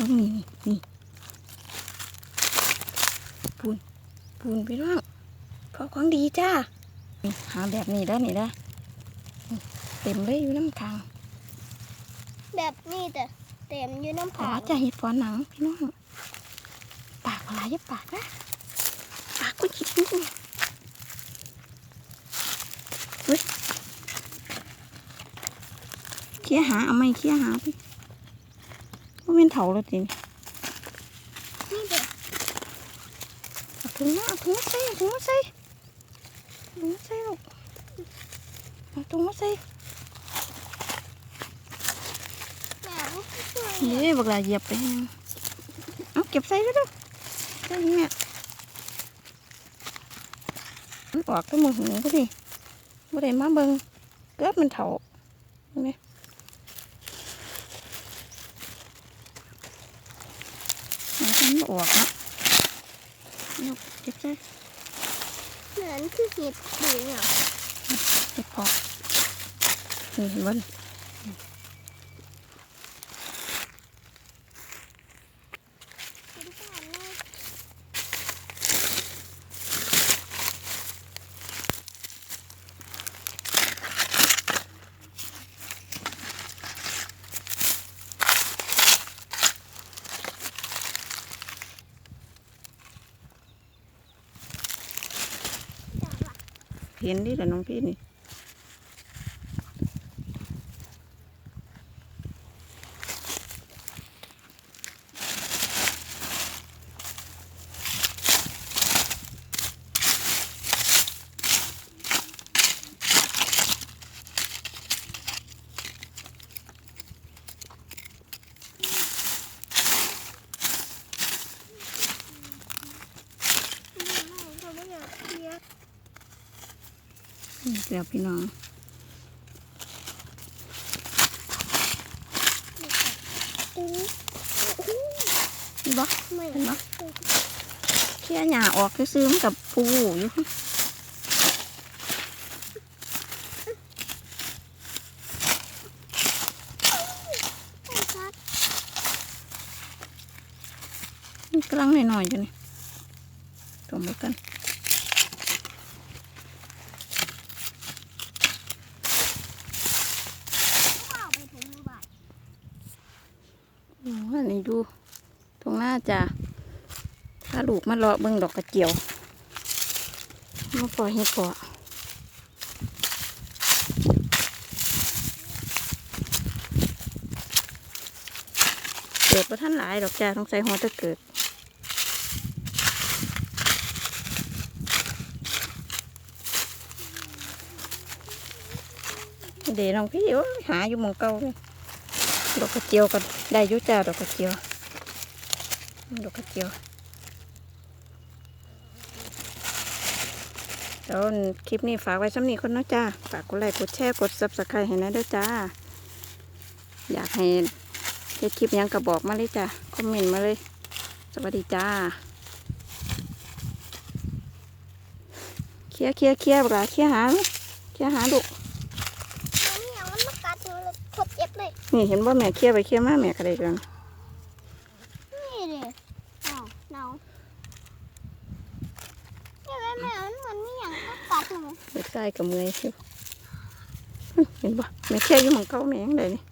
ทั้งนี้นี่นี่ปูนปูนพี่น้องพอของดีจ้านี่หาแบบนี้ได้อนี่ได้อนี่เต็มเลยอยู่น้ำทางแบบนี้แต่เต็มอยู่น้ำขอผางจะเห็ดพอหนังพี่น้องปากอะไรอย่าปากนะปากก็คิดนิดนึงเฮ้ยเคี้ยหาเอาไหมเคี้ยหาพี่ ว่าเป็นเถาแล้วจริงนี่เด็กเอาถุงมาเอาถุงมาใส่เอาถุงมาใส่ถุงมาใส่ลูกเอาถุงมาใส่แม่ไม่ช่วยนี่บักหลาเหยียบไปให้มันเอาเก็บใส่ด้วยเด้อใส่นี่แม่มันออกก็มือหูก็ดิบ่ได้มาเบิ่งเกือบมันเถาเห็นไหมเอาให้ มันออกเนาะเอาเก็บใส่เหมือนคือเห็ดดีเนี่ยเก็บพอนี่เห็นบ่นี่เป็นบ้าน เห็นดิเหละน้องพี่นี่ เขาไม่อยากเคลียร์ นี่เดี๋ยวพี่น้องอืมเห็นบ่ไม่เห็นบ่เขี้ยหญ้าออกซื้อมันกับปูอยู่ไม่ชัดมันกำลังหน่อยๆอยู่นี่ตัวมกัน ข้าวไปถึงหมู่บ้าน โอันนี้ดูตรงหน้าจ้ะถ้าลูกมาเลาะเบิ่งดอกกระเจียวมาปล่อยให้ปอเกิดประท่านหลายดอกจ้าต้องใส่หัวตะเกิดเดี๋ยวน้องพี่หาอยู่มองเก่าเลย ดอกกระเจียวกันได้ยุจ้าดอกกระเจียว ดอกกระเจียวแล้วคลิปนี้ฝากไว้สำนีคนนะจ้าฝากกดไลค์กดแชร์กดซับสไครต์ให้นะด้อจ้า อยากให้เฮ็ดคลิปยังก็บอกมาเลยจ้าคอมเมนต์มาเลย สวัสดีจ้าเคลียเคลียเคลียร์บลาเคลียหาลูกเคลียหาลูก นี่เห็นว่าแม่เคลียร์ไปเคลียร์มาแม่ก็ได้กันนี่เลยอ้าวเนาเนี่ยแม่แม่มันเหมือนมีอย่างมากัดหนูเด็กชายกับเมอยอยู่เห็นปะแม่เคลียร์อยู่หมองเก่าแม่ยังไงนี่